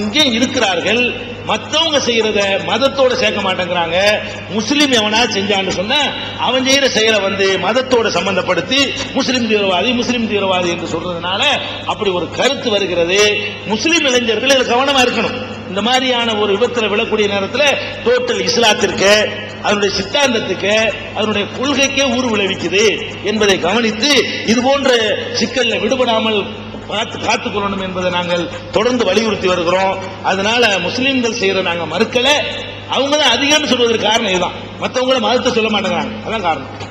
இங்கே இருக்கிறார்கள். மற்றவங்க செய்யறத மதத்தோட சேர்க்க மாட்டேங்கிறாங்க. முஸ்லீம் எவனா செஞ்சான்னு சொன்ன அவன் செய்யற செயலை வந்து மதத்தோட சம்பந்தப்படுத்தி முஸ்லீம் தீவிரவாதி முஸ்லீம் தீவிரவாதி என்று சொல்றதுனால அப்படி ஒரு கருத்து வருகிறது. முஸ்லீம் இளைஞர்கள் இதுல கவனமா இருக்கணும். இந்த மாதிரியான ஒரு விபத்தில் விழக்கூடிய நேரத்தில் டோட்டல் இஸ்லாத்திற்கு அதனுடைய சித்தாந்தத்துக்கு அதனுடைய கொள்கைக்கே ஊர் விளைவிக்குது என்பதை கவனித்து இது போன்ற சிக்கல்ல விடுபடாமல் பார்த்து காத்துக்கொள்ளணும் என்பதை நாங்கள் தொடர்ந்து வலியுறுத்தி வருகிறோம். அதனால முஸ்லிம்கள் செய்யற நாங்க மறுக்கல. அவங்க தான் அதிகம்னு சொல்வதற்கு காரணம் இதுதான். மற்றவங்கள மதத்தை சொல்ல மாட்டேங்கிறாங்க. அதான் காரணம்.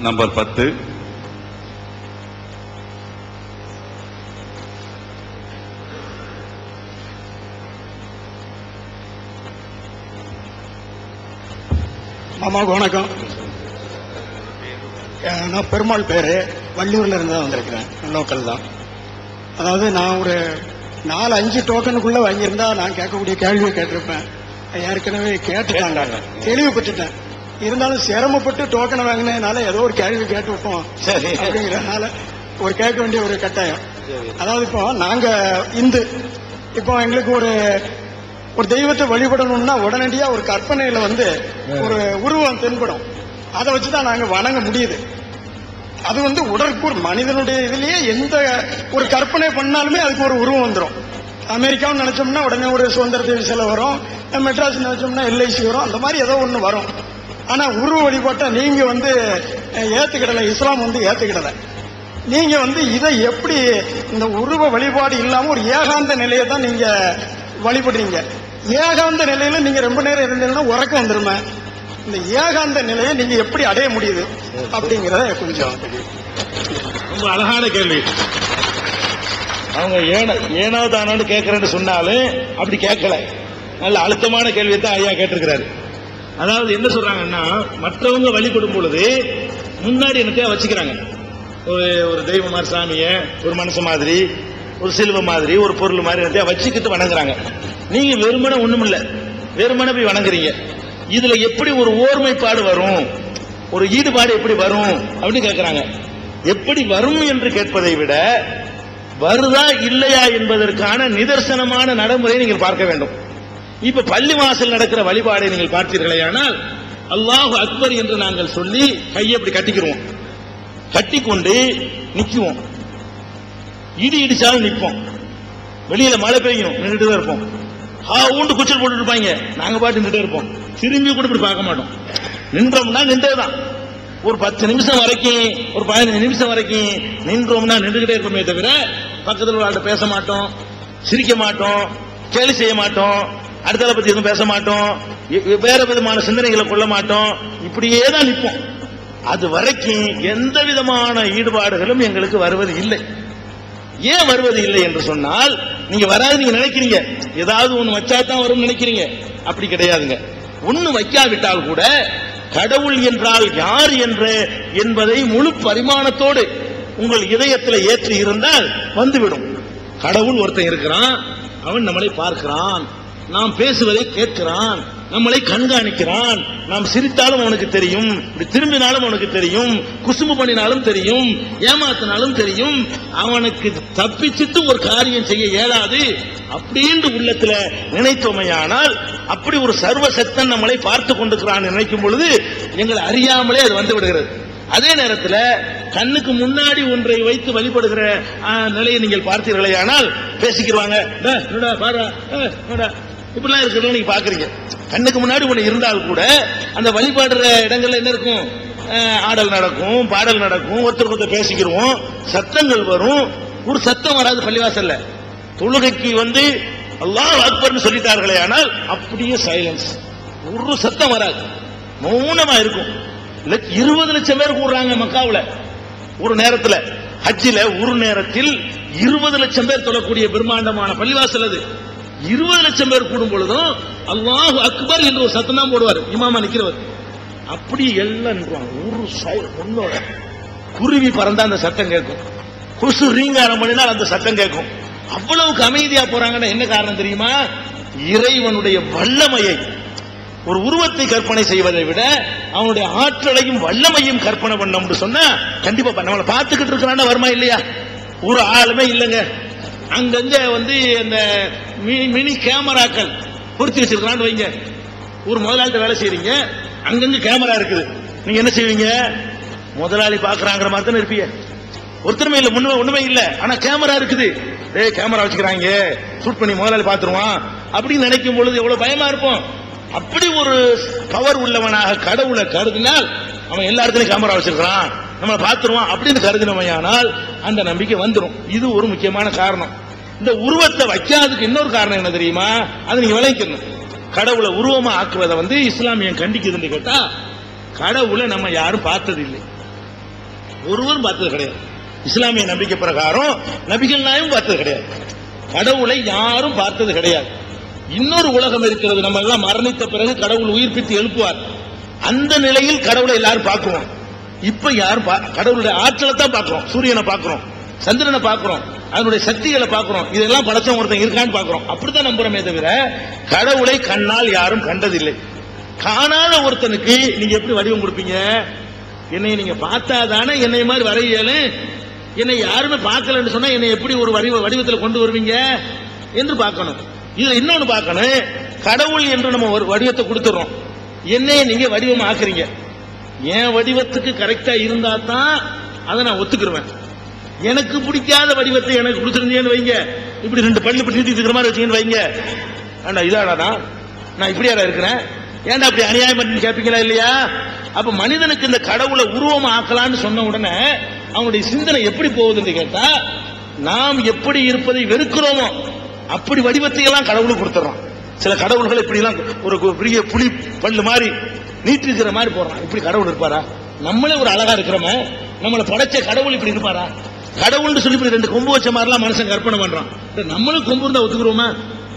நம்பர் பத்து. மாமாவுக்கு வணக்கம். நான் பெருமாள் பேரு. வள்ளியூர்ல இருந்து தான் வந்திருக்கிறேன். லோக்கல் தான். அதாவது நான் ஒரு நாலு அஞ்சு டோக்கனுக்குள்ள வாங்கியிருந்தா நான் கேட்கக்கூடிய கேள்வியை கேட்டிருப்பேன். ஏற்கனவே கேட்டுட்டாங்க. தெளிவுபட்டுட்டேன். இருந்தாலும் சிரமப்பட்டு டோக்கனை வாங்கினதுனால ஏதோ ஒரு கேள்வி கேட்டு வைப்போம் சரி. அப்படிங்கிறதுனால ஒரு கேட்க வேண்டிய ஒரு கட்டாயம். அதாவது இப்போ நாங்க இந்து. இப்போ எங்களுக்கு ஒரு ஒரு தெய்வத்தை வழிபடணும்னா உடனடியா ஒரு கற்பனையில வந்து ஒரு உருவம் தென்படும். அதை வச்சுதான் நாங்க வணங்க முடியுது. அது வந்து உடற்கூறு மனிதனுடைய இதுலயே எந்த ஒரு கற்பனை பண்ணாலுமே அதுக்கு ஒரு உருவம் வந்துடும் அமெரிக்காவும் நினைச்சோம்னா உடனே ஒரு சுதந்திர தேவி சிலை வரும். மெட்ராஸ் நினைச்சோம்னா எல்ஐசி வரும். அந்த மாதிரி ஏதோ ஒன்று வரும். ஆனா உருவ வழிபாட்டை நீங்க வந்து ஏத்துக்கிடல. இஸ்லாம் வந்து ஏத்துக்கிடல. நீங்க வந்து இதை எப்படி இந்த உருவ வழிபாடு இல்லாம ஒரு ஏகாந்த நிலையை தான் நீங்க வழிபடுறீங்க? ஏகாந்த நிலையில நீங்க ரொம்ப நேரம் இருந்தீங்கன்னா உறக்கம் வந்துருமே. இந்த ஏகாந்த நிலையை நீங்க எப்படி அடைய முடியுது அப்படிங்கறத கொஞ்சம் ரொம்ப அழகான கேள்வி. அவங்க ஏன ஏனோ தானோன்னு கேட்கறேன்னு சொன்னாலும் அப்படி கேட்கல நல்ல அழுத்தமான கேள்வியை தான் ஐயா கேட்டிருக்கிறாரு. அதாவது என்ன சொல்றாங்கன்னா மற்றவங்க வழிபடும் பொழுது முன்னாடி எனக்கு வச்சுக்கிறாங்க. ஒரு ஒரு தெய்வம் மாதிரி சாமிய ஒரு மனுஷன் மாதிரி ஒரு சிலுவை மாதிரி ஒரு பொருள் மாதிரி வச்சுக்கிட்டு வணங்குறாங்க. நீங்க வெறுமனே இல்லை வெறுமனே போய் வணங்குறீங்க. இதுல எப்படி ஒரு ஓர்மைப்பாடு வரும்? ஒரு ஈடுபாடு எப்படி வரும்? அப்படின்னு கேட்கிறாங்க எப்படி வரும் என்று கேட்பதை விட வருதா இல்லையா என்பதற்கான நிதர்சனமான நடைமுறையை நீங்கள் பார்க்க வேண்டும். இப்ப பள்ளி வாசல் நடக்கிற வழிபாடை நீங்கள் பார்த்தீர்களே ஆனால் அல்லாஹ் அக்பர் என்று நாங்கள் சொல்லி கையை அப்படி கட்டிக்கிறோம் கட்டிக்கொண்டு நிற்குவோம் இடி இடிச்சாலும் நிற்போம் வெளியில மழை பெய்யும். நின்றுட்டு தான் இருப்போம். ஆ ஊண்டு குச்சல் போட்டு இருப்பாங்க நாங்க பாட்டு நின்று இருப்போம். திரும்பி கூட இப்படி பார்க்க மாட்டோம். நின்றோம்னா நின்றேதான் ஒரு பத்து நிமிஷம் வரைக்கும் ஒரு பதினஞ்சு நிமிஷம் வரைக்கும் நின்றோம்னா நின்றுகிட்டே இருப்போமே தவிர பக்கத்தில் உள்ள பேச மாட்டோம் சிரிக்க மாட்டோம் கேலி செய்ய மாட்டோம் அடுத்ததை பத்தி எதுவும் பேச மாட்டோம் வேற விதமான சிந்தனைகளை கொள்ள மாட்டோம். இப்படியே தான் நிற்போம். அது வரைக்கும் எந்த விதமான ஈடுபாடுகளும் எங்களுக்கு வருவது இல்லை ஏன் வருவது இல்லை என்று சொன்னால் நீங்க வராது நீங்க நினைக்கிறீங்க. ஏதாவது ஒண்ணு வச்சா தான் வரும்னு நினைக்கிறீங்க. அப்படி கிடையாதுங்க. ஒண்ணு வைக்காவிட்டால் கூட கடவுள் என்றால் யார் என்று என்பதை முழு பரிமாணத்தோடு உங்கள் இதயத்தில் ஏற்றி இருந்தால் வந்துவிடும். கடவுள் ஒருத்தன் இருக்கிறான் அவன் நம்மளை பார்க்கிறான் நாம் பேசுவதை கேட்கிறான். நம்மளை கண்காணிக்கிறான். நாம் சிரித்தாலும் அவனுக்கு தெரியும் திரும்பினாலும் அவனுக்கு தெரியும் குசும்பு பண்ணினாலும் தெரியும் ஏமாத்தினாலும் தெரியும். அவனுக்கு தப்பிச்சிட்டு ஒரு காரியம் செய்ய இயலாது. அப்படின்னு உள்ளத்துல நினைத்தோமையானால் அப்படி ஒரு சர்வசக்தன் நம்மளை பார்த்து கொண்டிருக்கிறான் நினைக்கும் பொழுது எங்களை அறியாமலே அது வந்து விடுகிறது. அதே நேரத்தில் கண்ணுக்கு முன்னாடி ஒன்றை வைத்து வழிபடுகிற நிலையை நீங்கள் பார்த்தீர்களே ஆனால் பேசிக்கிறாங்க இப்படிலாம் இருக்கிறத நீங்க பாக்குறீங்க. கண்ணுக்கு முன்னாடி ஒண்ணு இருந்தால் கூட அந்த வழிபாடுற இடங்கள்ல என்ன இருக்கும்? ஆடல் நடக்கும் பாடல் நடக்கும் ஒருத்தருக்கு ஒருத்தர் பேசிக்கிருவோம் சத்தங்கள் வரும். ஒரு சத்தம் வராது பள்ளிவாசல்ல. தொழுகைக்கு வந்து அல்லாஹ் அக்பர்னு சொல்லிட்டார்களே ஆனால் அப்படியே சைலன்ஸ் ஒரு சத்தம் வராது. மௌனமா இருக்கும். இருபது லட்சம் பேர் கூடுறாங்க மக்காவுல. ஒரு நேரத்துல. ஹஜ்ஜில் ஒரு நேரத்தில் இருபது லட்சம் பேர் தொழக்கூடிய பிரம்மாண்டமான பள்ளிவாசல் அது. இருபது லட்சம் பேர் கூடும் பொழுதும் அல்லாஹு அக்பர் என்று ஒரு சத்தம் தான் போடுவார். இமாமா நிக்கிறவர். அப்படி எல்லாம் நின்றுவாங்க ஒரு சை- ஒன்னோட குருவி பறந்தா அந்த சத்தம் கேட்கும். கொசு ரீங்காரம் பண்ணினால் அந்த சத்தம் கேட்கும். அவ்வளவுக்கு அமைதியா போறாங்கன்னா என்ன காரணம் தெரியுமா? இறைவனுடைய வல்லமையை. ஒரு உருவத்தை கற்பனை செய்வதை விட அவனுடைய ஆற்றலையும் வல்லமையும் கற்பனை பண்ணோம்னு சொன்னா கண்டிப்பா நம்மளை பார்த்துக்கிட்டு இருக்கிறான்னா வருமா இல்லையா? ஒரு ஆளுமே இல்லைங்க. அங்கங்க வந்து அந்த மினி- கேமராக்கள் பொருத்தி வச்சிருக்கிறான்னு வைங்க. ஒரு முதலாளிட்ட வேலை செய்றீங்க அங்கங்க கேமரா இருக்குது. நீங்க என்ன செய்வீங்க? முதலாளி பாக்குறாங்கிற மாதிரி தானே இருப்பீங்க. ஒருத்தருமே இல்லை முன்னுமே ஒண்ணுமே இல்லை. ஆனா கேமரா இருக்குது. டேய் கேமரா வச்சுக்கிறாங்க. ஷூட் பண்ணி முதலாளி பாத்துருவான். அப்படின்னு நினைக்கும் பொழுது எவ்வளவு பயமா இருப்போம். அப்படி ஒரு பவர் உள்ளவனாக கடவுளை கருதினால் அவன் எல்லா இடத்துலயும் கேமரா வச்சிருக்கிறான். நம்மளை பார்த்துருவான் அப்படின்னு கருதினமையானால் அந்த நம்பிக்கை வந்துடும் இது ஒரு முக்கியமான காரணம். இந்த உருவத்தை வைக்காததுக்கு இன்னொரு காரணம் என்ன தெரியுமா? அதை நீங்க விளைக்கணும் கடவுளை உருவமா ஆக்குவதை வந்து இஸ்லாமியம் கண்டிக்குதுன்னு கேட்டா கடவுளை நம்ம யாரும் பார்த்தது இல்லை ஒருவரும் பார்த்தது கிடையாது. இஸ்லாமிய நம்பிக்கை பிரகாரம் நபிகள் நாயும் பார்த்தது கிடையாது. கடவுளை யாரும் பார்த்தது கிடையாது. இன்னொரு உலகம் இருக்கிறது. நம்ம எல்லாம் மரணித்த பிறகு கடவுள் உயிர்ப்பித்து எழுப்புவார். அந்த நிலையில் கடவுளை எல்லாரும் பார்க்குவோம் இப்ப யாரும் பா- கடவுளுடைய ஆற்றலை தான் பார்க்கிறோம். சூரியனை பார்க்கிறோம். சந்திரனை பார்க்கிறோம். அதனுடைய சக்திகளை பார்க்கிறோம். இதெல்லாம் படைச்சவன் ஒருத்தன் இருக்கான்னு பார்க்கிறோம். அப்படித்தான் நம்புறமே தவிர கடவுளை கண்ணால் யாரும் கண்டதில்லை. காணாத ஒருத்தனுக்கு நீங்க எப்படி வடிவம் கொடுப்பீங்க? என்னை நீங்க பார்த்தா தானே என்னை மாதிரி வரையலு என்னை யாருமே பார்க்கலன்னு சொன்னா என்னை எப்படி ஒரு வடிவ வடிவத்தில் கொண்டு வருவீங்க? என்று பார்க்கணும். இதுல இன்னொன்னு பார்க்கணும். கடவுள் என்று நம்ம ஒரு வடிவத்தை கொடுத்துறோம். என்னைய நீங்க வடிவம் ஆக்குறீங்க என் வடிவத்துக்கு கரெக்டா இருந்தா தான் அதை நான் ஒத்துக்கிருவேன். எனக்கு பிடிக்காத வடிவத்தை எனக்கு கொடுத்துருந்தீங்கன்னு வைங்க. இப்படி ரெண்டு பல்லு இப்படி நீட்டி இருக்கிற மாதிரி வச்சீங்கன்னு வைங்க. ஆண்டா இதாடா நான்? இப்படியாடா இருக்கிறேன்? ஏன்டா அப்படி அநியாயம் பண்ணி கேட்பீங்களா இல்லையா? அப்ப மனிதனுக்கு இந்த கடவுளை உருவம் ஆக்கலாம்னு சொன்ன உடனே அவனுடைய சிந்தனை எப்படி போகுதுன்னு கேட்டா நாம் எப்படி இருப்பதை வெறுக்கிறோமோ அப்படி வடிவத்தை எல்லாம் கடவுளுக்கு கொடுத்துறோம் சில கடவுள்கள் இப்படி எல்லாம் ஒரு பெரிய புலி பல்லு மாதிரி நீட்டு இருக்கிற மாதிரி போடுறான் இப்படி கடவுள் இருப்பாரா? நம்மளே ஒரு அழகா இருக்கிறோமே நம்மளை படைச்ச கடவுள் இப்படி இருப்பாரா? கடவுள்னு சொல்லி இப்படி ரெண்டு கொம்பு வச்ச மாதிரிலாம் மனுஷன் கற்பனை பண்றான். நம்மளும் கொம்பு இருந்தா ஒத்துக்குறோமா?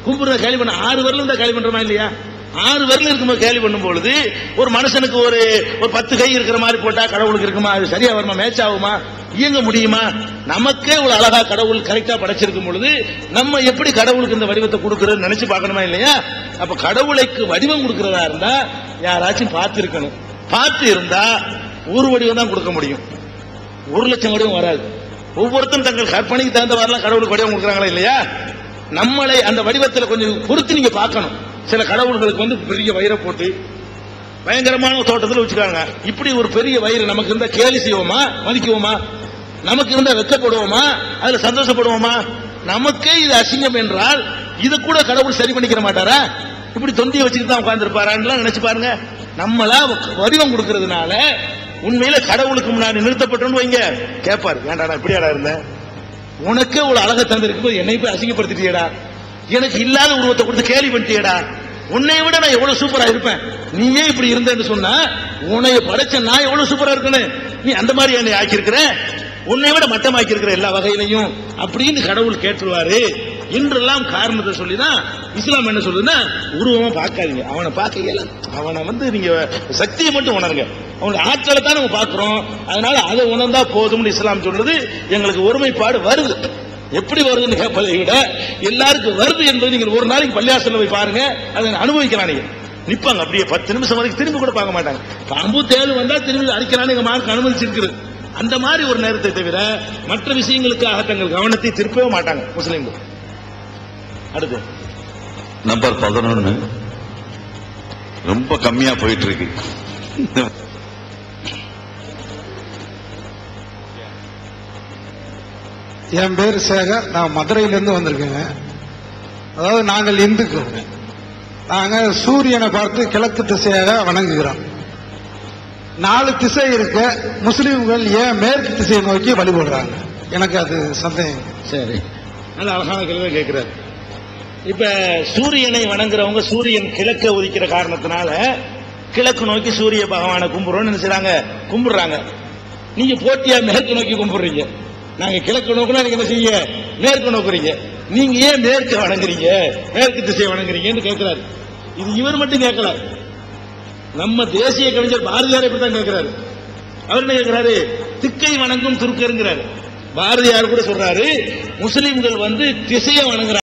கொம்பு இருந்தா கேள்வி பண்ண ஆறு வரலும் இருந்தா கேள்வி பண்றோமா இல்லையா? ஆறு வரல இருக்கும்போது கேள்வி பண்ணும் பொழுது ஒரு மனுஷனுக்கு ஒரு ஒரு பத்து கை இருக்கிற மாதிரி போட்டா கடவுளுக்கு இருக்குமா? அது சரியா வருமா? மேட்ச் ஆகுமா? இயங்க முடியுமா? நமக்கே ஒரு அழகா கடவுள் கரெக்டா படைச்சிருக்கும் பொழுது நம்ம எப்படி கடவுளுக்கு இந்த வடிவத்தை கொடுக்கறது நினைச்சு பார்க்கணுமா இல்லையா? அப்ப கடவுளைக்கு வடிவம் கொடுக்கிறதா இருந்தா யாராச்சும் பார்த்து இருக்கணும் பார்த்து இருந்தா ஒரு வடிவம் தான் கொடுக்க முடியும். ஒரு லட்சம் வடிவம் வராது. ஒவ்வொருத்தரும் தங்கள் கற்பனைக்கு தகுந்த மாதிரிலாம் கடவுளுக்கு வடிவம் கொடுக்குறாங்களா இல்லையா? நம்மளை அந்த வடிவத்தில் கொஞ்சம் பொறுத்து நீங்க பார்க்கணும். சில கடவுள்களுக்கு வந்து பெரிய வயிறை போட்டு பயங்கரமான தோட்டத்தில் வச்சுக்காங்க இப்படி ஒரு பெரிய வயிறு நமக்கு இருந்தா கேலி செய்வோமா? மதிக்குவோமா? நமக்கு இருந்தா வெக்கப்படுவோமா? அதுல சந்தோஷப்படுவோமா? நமக்கே இது அசிங்கம் என்றால் இது கூட கடவுள் சரி பண்ணிக்கிற மாட்டாரா? இப்படி தொந்தியை வச்சுக்கிட்டு தான் உட்கார்ந்துருப்பாரான்னு நினைச்சு பாருங்க. நம்மளா வடிவம் கொடுக்கறதுனால உண்மையில கடவுளுக்கு முன்னாடி நிறுத்தப்பட்டோன்னு வைங்க. கேட்பாரு ஏன்டா இப்படியாடா இருந்தேன்? உனக்கே ஒரு அழகை தந்திருக்கும் போது என்னை போய் அசிங்கப்படுத்திட்டியடா? எனக்கு இல்லாத உருவத்தை கொடுத்து கேலி பண்ணிட்டியடா? உன்னை விட நான் எவ்வளவு சூப்பரா இருப்பேன்? நீயே இப்படி இருந்தேன்னு சொன்னா உன்னைய படைச்ச நான் எவ்வளவு சூப்பரா இருக்கேன்னு நீ அந்த மாதிரி என்னை ஆக்கியிருக்கிற? உன்னை விட மட்டமாக்கியிருக்கிற எல்லா வகையிலையும்? அப்படின்னு கடவுள் கேட்டுருவாரு. இன்றெல்லாம் காரணத்தை சொல்லிதான் இஸ்லாம் என்ன சொல்லுதுன்னா உருவமா பார்க்காதீங்க. அவனை பார்க்க இயல அவனை வந்து நீங்க சக்தியை மட்டும் உணருங்க. அவனுடைய ஆற்றலை தான் நம்ம பார்க்கிறோம். அதனால அதை உணர்ந்தா போதும்னு இஸ்லாம் சொல்றது எங்களுக்கு ஒருமைப்பாடு வருது. எப்படி வருதுன்னு கேட்பதை விட எல்லாருக்கும் வருது என்பது நீங்கள் ஒரு நாளைக்கு பள்ளியாசல போய் பாருங்க. அதை அனுபவிக்கலாம் நீங்க. நிப்பாங்க. அப்படியே பத்து நிமிஷம் வரைக்கும் திரும்பி கூட பார்க்க மாட்டாங்க. பாம்பு தேள் வந்தா திரும்பி அடிக்கலாம்னு எங்க மார்க் அனுமதிச்சிருக்குது. அந்த மாதிரி ஒரு நேரத்தை தவிர மற்ற விஷயங்களுக்காக தங்கள் கவனத்தை திருப்பவே மாட்டாங்க முஸ்லீம்கள். அடுத்து. நம்பர் பதினொன்னு. ரொம்ப கம்மியா போயிட்டு இருக்கு என் பேர் சேகர். நான் மதுரையிலேருந்து வந்திருக்கேங்க. அதாவது நாங்கள் இந்துக்கள். நாங்கள் சூரியனை பார்த்து கிழக்கு திசையாக வணங்குகிறோம். நாலு திசை இருக்க முஸ்லீம்கள் ஏன் மேற்கு திசையை நோக்கி வழிபடுறாங்க? எனக்கு அது சந்தேகம். சரி. நல்ல அழகான கேள்வி கேட்கிறார். இப்ப சூரியனை வணங்குறவங்க சூரியன் கிழக்க உதிக்கிற காரணத்தினால கிழக்கு நோக்கி சூரிய பகவானை கும்பிடுறோம்னு நினைச்சாங்க கும்பிடுறாங்க. நீங்க போட்டியா மேற்கு நோக்கி கும்பிடுறீங்க. நாங்க கிழக்கு நோக்குனா நீங்க என்ன செய்ய மேற்கு நோக்குறீங்க. நீங்க ஏன் மேற்கு வணங்குறீங்க? மேற்கு திசையை வணங்குறீங்கன்னு கேட்கிறாரு இது இவர் மட்டும் கேட்கல நம்ம தேசிய கவிஞர் பாரதியார் இப்படித்தான் கேட்கிறாரு அவர் என்ன கேட்கிறாரு திக்கை வணங்கும் துருக்கருங்கிறாரு. பாரதியார் கூட சொல்றாரு முஸ்லிம்கள் வந்து திசையை வணங்குறாங்க.